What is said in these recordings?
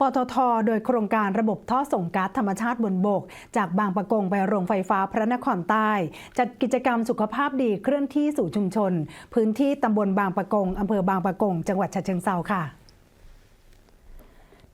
ปตท โดยโครงการระบบท่อส่งก๊าซธรรมชาติบนบก จากบางปะกงไปโรงไฟฟ้าพระนครใต้ จัดกิจกรรมสุขภาพดีเคลื่อนที่สู่ชุมชน พื้นที่ตำบลบางปะกงอำเภอบางปะกง จังหวัดฉะเชิงเทราค่ะ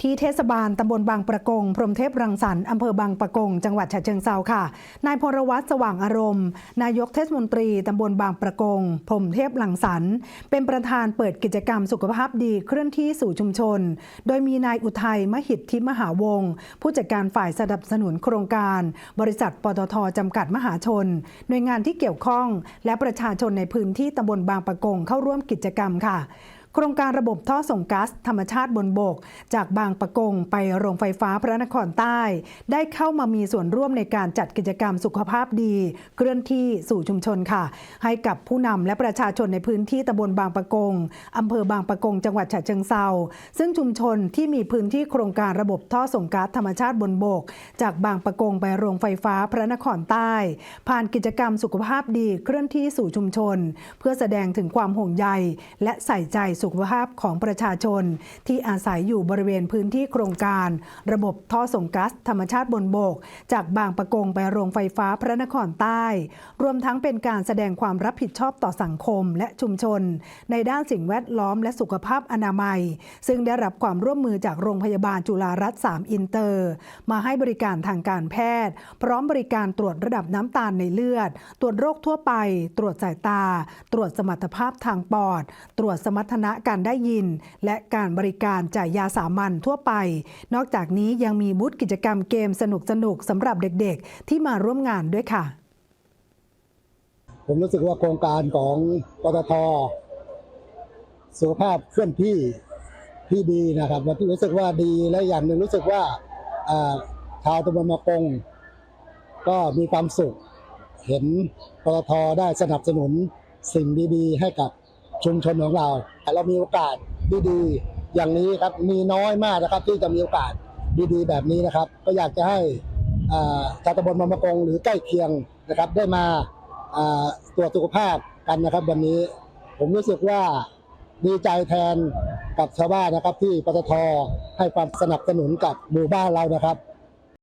ที่เทศบาลตำบลบางประกง พรมเทพรังสรรค์อำเภอบางประกง จังหวัดฉะเชิงเทราค่ะ นายพลวัตสว่างอารมณ์ นายกเทศมนตรีตำบลบางประกง พรมเทพรังสรรค์เป็นประธานเปิดกิจกรรมสุขภาพดีเคลื่อนที่สู่ชุมชน โดยมีนายอุทัยมหิทธิมหาวงศ์ผู้จัดการฝ่ายสนับสนุนโครงการ บริษัทปตทจำกัดมหาชน หน่วยงานที่เกี่ยวข้อง และประชาชนในพื้นที่ตำบลบางประกงเข้าร่วมกิจกรรมค่ะ โครงการระบบท่อส่งก๊าซธรรมชาติบนบก จากบางปะกงไปโรงไฟฟ้าพระนครใต้ ได้เข้ามามีส่วนร่วมในการจัดกิจกรรมสุขภาพดี เคลื่อนที่สู่ชุมชนค่ะ ให้กับผู้นำและประชาชนในพื้นที่ตำบลบางปะกงอำเภอบางปะกง จังหวัดฉะเชิงเซาซึ่งชุมชนที่มีพื้นที่โครงการระบบท่อส่งก๊าซธรรมชาติบนบก จากบางปะกงไปโรงไฟฟ้าพระนครใต้ ผ่านกิจกรรมสุขภาพดีเคลื่อนที่สู่ชุมชน เพื่อแสดงถึงความห่วงใยและใส่ใจสุุขภาพของประชาชน ที่อาศัยอยู่บริเวณพื้นที่โครงการ ระบบท่อส่งก๊าซธรรมชาติบนบก จากบางปะกงไปโรงไฟฟ้าพระนครใต้ รวมทั้งเป็นการแสดงความรับผิดชอบต่อสังคมและชุมชน ในด้านสิ่งแวดล้อมและสุขภาพอนามัย ซึ่งได้รับความร่วมมือจากโรงพยาบาลจุฬารัตน์3อินเตอร์ มาให้บริการทางการแพทย์ พร้อมบริการตรวจระดับน้ำตาลในเลือด ตรวจโรคทั่วไป ตรวจสายตา ตรวจสมรรถภาพทางปอด ตรวจสมรรถนะการได้ยิน และการบริการจ่ายยาสามัญทั่วไป นอกจากนี้ยังมีบูธกิจกรรมเกมสนุกๆสำหรับเด็กๆ ที่มาร่วมงานด้วยค่ะ ผมรู้สึกว่าโครงการของปตทสุขภาพเคลื่อนที่ที่ดีนะครับรู้สึกว่าดีและอย่างหนึ่งรู้สึกว่าอ่าชาวตำบลมะกง ก็มีความสุข เห็นปตทได้สนับสนุนสิ่งดีๆ ให้กับ ชุมชนของเรา เรามีโอกาสดีๆ อย่างนี้ครับมีน้อยมากนะครับ ที่จะมีโอกาสดีๆ แบบนี้นะครับ ก็อยากจะให้ชาวตำบลมะกงหรือใกล้เคียงนะครับ ได้มาตรวจสุขภาพกันนะครับวันนี้ ผมรู้สึกว่าดีใจแทนกับชาวบ้านนะครับที่ปตทให้ความสนับสนุนกับหมู่บ้านเรานะครับ